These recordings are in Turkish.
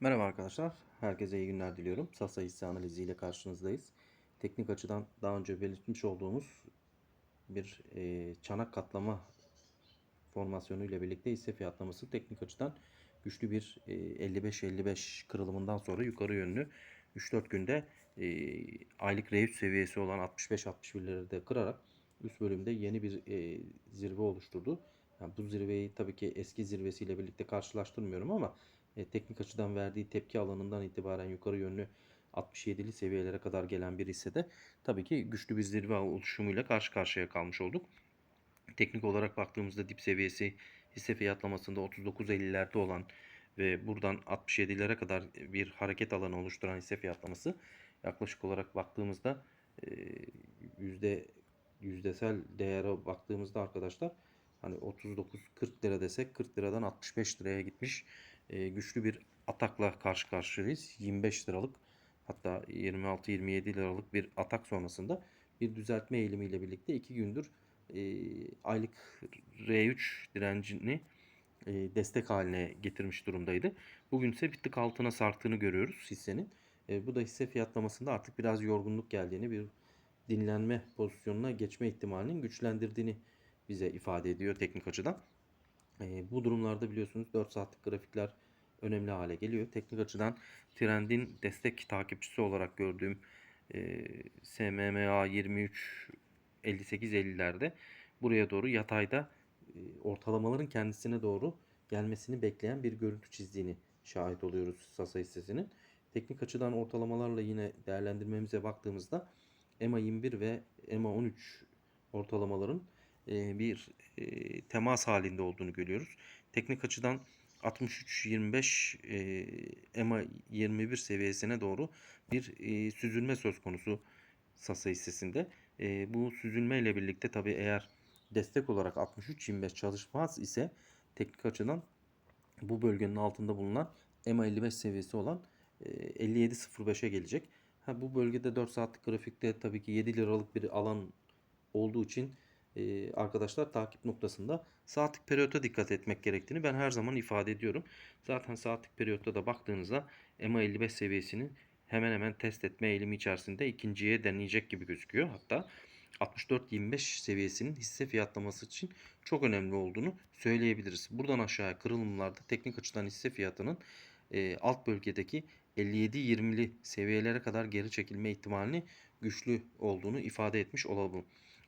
Merhaba arkadaşlar. Herkese iyi günler diliyorum. Sasa hisse analizi ile karşınızdayız. Teknik açıdan daha önce belirtmiş olduğumuz bir e, çanak katlama formasyonu ile birlikte hisse fiyatlaması teknik açıdan güçlü bir e, 55-55 kırılımından sonra yukarı yönlü 3-4 günde e, aylık R3 seviyesi olan 65-61'leri de kırarak üst bölümde yeni bir e, zirve oluşturdu. Yani bu zirveyi tabii ki eski zirvesiyle birlikte karşılaştırmıyorum ama e, teknik açıdan verdiği tepki alanından itibaren yukarı yönlü 67'li seviyelere kadar gelen bir hisse de tabii ki güçlü bir zirve oluşumuyla karşı karşıya kalmış olduk. Teknik olarak baktığımızda dip seviyesi hisse fiyatlamasında 39.50'lerde olan ve buradan 67'lere kadar bir hareket alanı oluşturan hisse fiyatlaması yaklaşık olarak baktığımızda e, yüzde yüzdesel değere baktığımızda arkadaşlar hani 39-40 lira desek 40 liradan 65 liraya gitmiş e, güçlü bir atakla karşı karşıyayız. 25 liralık hatta 26-27 liralık bir atak sonrasında bir düzeltme eğilimiyle birlikte 2 gündür e, aylık R3 direncini e, destek haline getirmiş durumdaydı. Bugün ise bir tık altına sarktığını görüyoruz hissenin. E, bu da hisse fiyatlamasında artık biraz yorgunluk geldiğini, bir dinlenme pozisyonuna geçme ihtimalinin güçlendirdiğini bize ifade ediyor teknik açıdan. E, bu durumlarda biliyorsunuz 4 saatlik grafikler önemli hale geliyor. Teknik açıdan trendin destek takipçisi olarak gördüğüm e, SMMA 23 58 50'lerde buraya doğru yatayda e, ortalamaların kendisine doğru gelmesini bekleyen bir görüntü çizdiğini şahit oluyoruz Sasa hissesinin. Teknik açıdan ortalamalarla yine değerlendirmemize baktığımızda EMA 21 ve EMA 13 ortalamaların e, bir e, temas halinde olduğunu görüyoruz. Teknik açıdan 63-25 e, EMA 21 seviyesine doğru bir süzülme söz konusu Sasa hissesinde. Bu süzülme ile birlikte tabi eğer destek olarak 63-25 çalışmaz ise teknik açıdan bu bölgenin altında bulunan EMA 55 seviyesi olan 57.05'e gelecek. Ha, bu bölgede 4 saatlik grafikte tabii ki 7 liralık bir alan olduğu için arkadaşlar takip noktasında saatlik periyota dikkat etmek gerektiğini ben her zaman ifade ediyorum. Zaten saatlik periyotta da baktığınızda EMA 55 seviyesini hemen hemen test etme eğilimi içerisinde ikinciye deneyecek gibi gözüküyor. Hatta 64-25 seviyesinin hisse fiyatlaması için çok önemli olduğunu söyleyebiliriz. Buradan aşağıya kırılımlarda teknik açıdan hisse fiyatının e, alt bölgedeki 57-20'li seviyelere kadar geri çekilme ihtimalini güçlü olduğunu ifade etmiş olalım.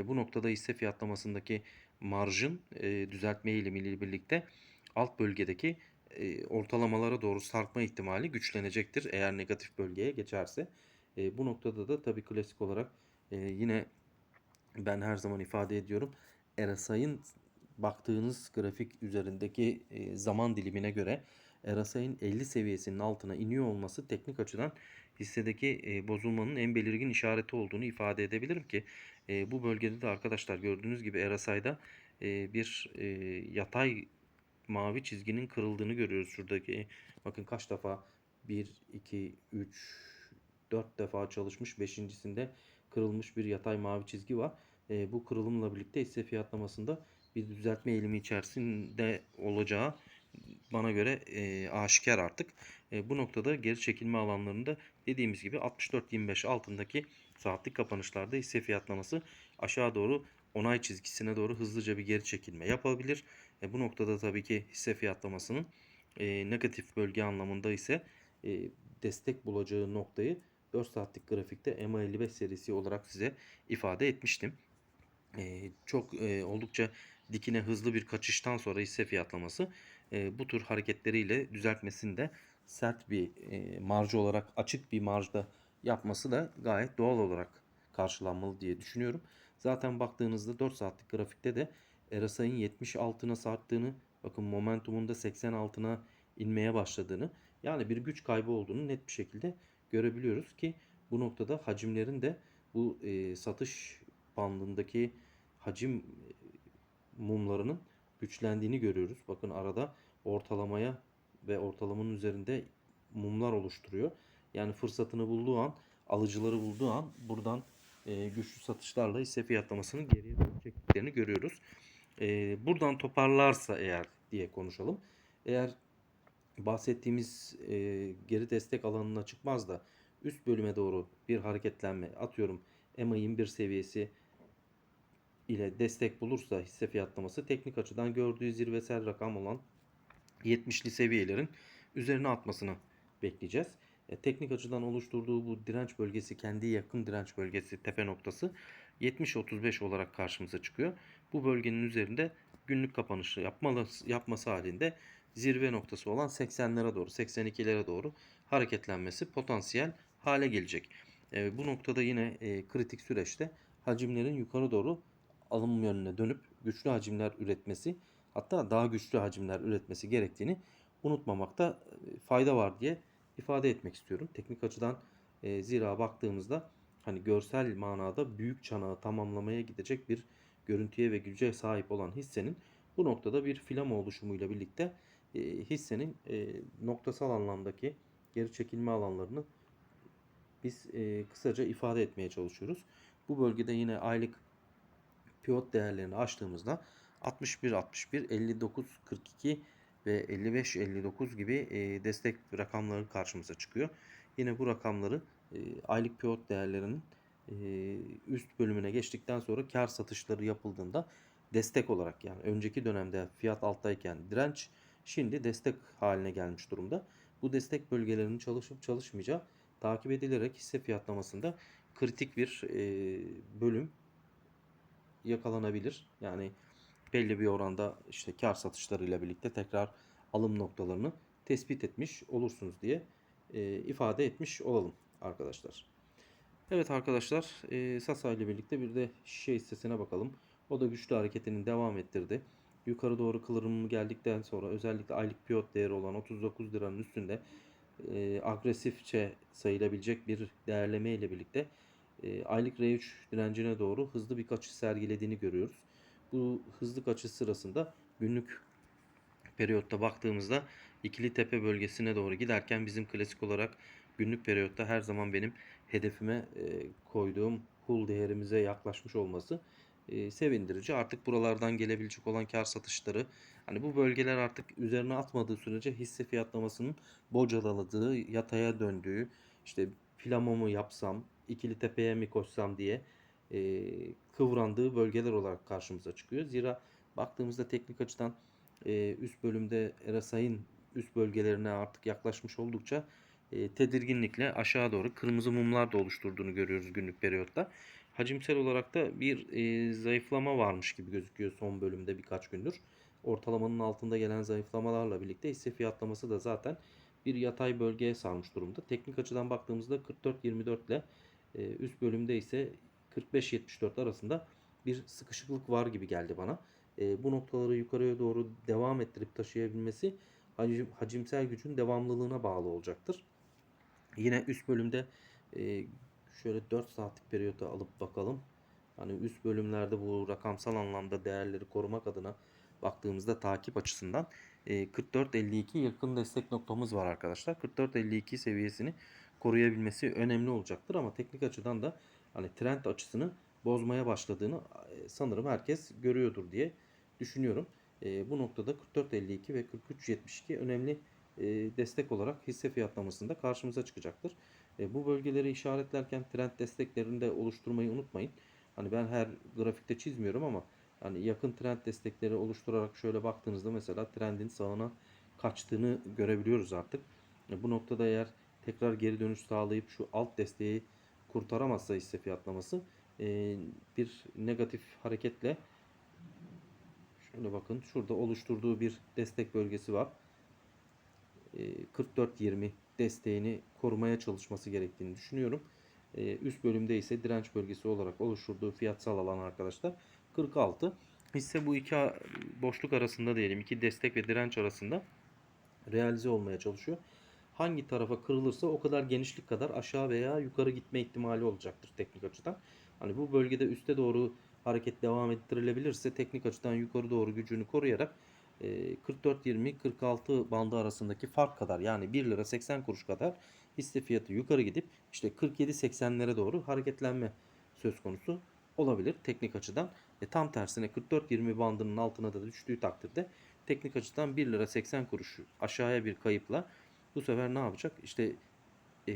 E, bu noktada hisse fiyatlamasındaki marjın e, düzeltme eğilimiyle birlikte alt bölgedeki e, ortalamalara doğru sarkma ihtimali güçlenecektir eğer negatif bölgeye geçerse. E, bu noktada da tabii klasik olarak e, yine ben her zaman ifade ediyorum. RSI'ın baktığınız grafik üzerindeki e, zaman dilimine göre RSI'nin 50 seviyesinin altına iniyor olması teknik açıdan hissedeki e, bozulmanın en belirgin işareti olduğunu ifade edebilirim ki e, bu bölgede de arkadaşlar gördüğünüz gibi RSI'da e, bir e, yatay mavi çizginin kırıldığını görüyoruz. Şuradaki bakın kaç defa 1, 2, 3, 4 defa çalışmış. Beşincisinde kırılmış bir yatay mavi çizgi var. E, bu kırılımla birlikte hisse fiyatlamasında bir düzeltme eğilimi içerisinde olacağı bana göre e, aşikar artık. E, bu noktada geri çekilme alanlarında dediğimiz gibi 64-25 altındaki saatlik kapanışlarda hisse fiyatlaması aşağı doğru onay çizgisine doğru hızlıca bir geri çekilme yapabilir. E, bu noktada tabii ki hisse fiyatlamasının e, negatif bölge anlamında ise e, destek bulacağı noktayı 4 saatlik grafikte EMA55 serisi olarak size ifade etmiştim. E, çok e, oldukça dikine hızlı bir kaçıştan sonra hisse fiyatlaması e, bu tür hareketleriyle düzeltmesini de sert bir e, marjı olarak açık bir marjda yapması da gayet doğal olarak karşılanmalı diye düşünüyorum. Zaten baktığınızda 4 saatlik grafikte de RSI'nin 70 altına sarktığını, bakın momentumun da 80 altına inmeye başladığını, yani bir güç kaybı olduğunu net bir şekilde görebiliyoruz ki bu noktada hacimlerin de bu e, satış bandındaki hacim mumlarının güçlendiğini görüyoruz. Bakın arada ortalamaya ve ortalamanın üzerinde mumlar oluşturuyor. Yani fırsatını bulduğu an, alıcıları bulduğu an buradan e, güçlü satışlarla hisse fiyatlamasının geriye doğru çektiklerini görüyoruz. E, buradan toparlarsa eğer diye konuşalım. Eğer bahsettiğimiz e, geri destek alanına çıkmaz da üst bölüme doğru bir hareketlenme atıyorum EMA 21 seviyesi ile destek bulursa hisse fiyatlaması teknik açıdan gördüğü zirvesel rakam olan 70'li seviyelerin üzerine atmasını bekleyeceğiz. E, teknik açıdan oluşturduğu bu direnç bölgesi kendi yakın direnç bölgesi tepe noktası 70-35 olarak karşımıza çıkıyor. Bu bölgenin üzerinde günlük kapanışı yapmalı, yapması halinde zirve noktası olan 80'lere doğru 82'lere doğru hareketlenmesi potansiyel hale gelecek. E, bu noktada yine e, kritik süreçte hacimlerin yukarı doğru alım yönüne dönüp güçlü hacimler üretmesi hatta daha güçlü hacimler üretmesi gerektiğini unutmamakta e, fayda var diye ifade etmek istiyorum. Teknik açıdan e, zira baktığımızda hani görsel manada büyük çanağı tamamlamaya gidecek bir görüntüye ve güce sahip olan hissenin bu noktada bir filama oluşumuyla birlikte e, hissenin e, noktasal anlamdaki geri çekilme alanlarını biz e, kısaca ifade etmeye çalışıyoruz. Bu bölgede yine aylık pivot değerlerini açtığımızda 61 61 59 42 ve 55 59 gibi e, destek rakamları karşımıza çıkıyor. Yine bu rakamları e, aylık pivot değerlerinin e, üst bölümüne geçtikten sonra kar satışları yapıldığında destek olarak yani önceki dönemde fiyat alttayken direnç şimdi destek haline gelmiş durumda. Bu destek bölgelerinin çalışıp çalışmayacağı takip edilerek hisse fiyatlamasında kritik bir e, bölüm yakalanabilir. Yani belli bir oranda işte kar satışlarıyla birlikte tekrar alım noktalarını tespit etmiş olursunuz diye e, ifade etmiş olalım arkadaşlar. Evet arkadaşlar e, Sasa ile birlikte bir de şişe hissesine bakalım. O da güçlü hareketini devam ettirdi. Yukarı doğru kıvrımı geldikten sonra özellikle aylık piyot değeri olan 39 liranın üstünde e, agresifçe sayılabilecek bir değerleme ile birlikte e, aylık R3 direncine doğru hızlı bir kaçış sergilediğini görüyoruz. Bu hızlı kaçış sırasında günlük periyotta baktığımızda ikili tepe bölgesine doğru giderken bizim klasik olarak günlük periyotta her zaman benim hedefime e, koyduğum hull değerimize yaklaşmış olması e, sevindirici. Artık buralardan gelebilecek olan kar satışları hani bu bölgeler artık üzerine atmadığı sürece hisse fiyatlamasının bocaladığı, yataya döndüğü, işte plamo mu yapsam, ikili tepeye mi koşsam diye e, kıvrandığı bölgeler olarak karşımıza çıkıyor. Zira baktığımızda teknik açıdan e, üst bölümde RSI'nin üst bölgelerine artık yaklaşmış oldukça e, tedirginlikle aşağı doğru kırmızı mumlar da oluşturduğunu görüyoruz günlük periyotta. Hacimsel olarak da bir e, zayıflama varmış gibi gözüküyor son bölümde birkaç gündür. Ortalamanın altında gelen zayıflamalarla birlikte hisse fiyatlaması da zaten bir yatay bölgeye sarmış durumda. Teknik açıdan baktığımızda 44-24 ile üst bölümde ise 45-74 arasında bir sıkışıklık var gibi geldi bana. E, bu noktaları yukarıya doğru devam ettirip taşıyabilmesi hacim, hacimsel gücün devamlılığına bağlı olacaktır. Yine üst bölümde e, şöyle 4 saatlik periyoda alıp bakalım. Hani üst bölümlerde bu rakamsal anlamda değerleri korumak adına baktığımızda takip açısından 44-52 yakın destek noktamız var arkadaşlar. 44-52 seviyesini koruyabilmesi önemli olacaktır ama teknik açıdan da hani trend açısını bozmaya başladığını sanırım herkes görüyordur diye düşünüyorum. Bu noktada 44.52 ve 43.72 önemli destek olarak hisse fiyatlamasında karşımıza çıkacaktır. Bu bölgeleri işaretlerken trend desteklerini de oluşturmayı unutmayın. Hani ben her grafikte çizmiyorum ama hani yakın trend destekleri oluşturarak şöyle baktığınızda mesela trendin sağına kaçtığını görebiliyoruz artık. E, bu noktada eğer tekrar geri dönüş sağlayıp şu alt desteği kurtaramazsa hisse fiyatlaması e, bir negatif hareketle şöyle bakın şurada oluşturduğu bir destek bölgesi var. E, 44-20 desteğini korumaya çalışması gerektiğini düşünüyorum. E, üst bölümde ise direnç bölgesi olarak oluşturduğu fiyatsal alan arkadaşlar 46. Hisse bu iki boşluk arasında diyelim iki destek ve direnç arasında realize olmaya çalışıyor. Hangi tarafa kırılırsa o kadar genişlik kadar aşağı veya yukarı gitme ihtimali olacaktır teknik açıdan. Hani bu bölgede üste doğru hareket devam ettirilebilirse teknik açıdan yukarı doğru gücünü koruyarak 44-20-46 bandı arasındaki fark kadar yani 1 lira 80 kuruş kadar hisse fiyatı yukarı gidip işte 47-80'lere doğru hareketlenme söz konusu olabilir teknik açıdan. E, tam tersine 44-20 bandının altına da düştüğü takdirde teknik açıdan 1 lira 80 kuruş aşağıya bir kayıpla bu sefer ne yapacak? İşte e,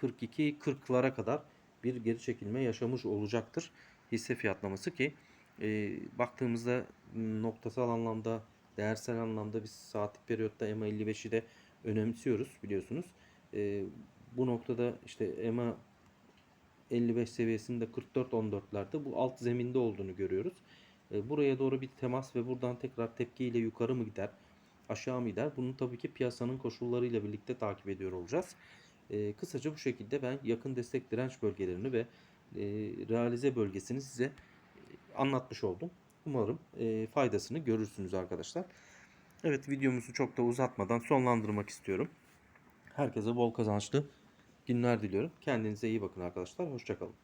42-40'lara kadar bir geri çekilme yaşamış olacaktır hisse fiyatlaması ki e, baktığımızda noktasal anlamda değersel anlamda biz saatlik periyotta EMA 55'i de önemsiyoruz biliyorsunuz. E, bu noktada işte EMA 55 seviyesinde 44-14'lerde bu alt zeminde olduğunu görüyoruz. E, buraya doğru bir temas ve buradan tekrar tepkiyle yukarı mı gider, aşağı mı gider? Bunu tabii ki piyasanın koşullarıyla birlikte takip ediyor olacağız. E, kısaca bu şekilde ben yakın destek direnç bölgelerini ve e, realize bölgesini size anlatmış oldum. Umarım faydasını görürsünüz arkadaşlar. Evet videomuzu çok da uzatmadan sonlandırmak istiyorum. Herkese bol kazançlı günler diliyorum. Kendinize iyi bakın arkadaşlar. Hoşçakalın.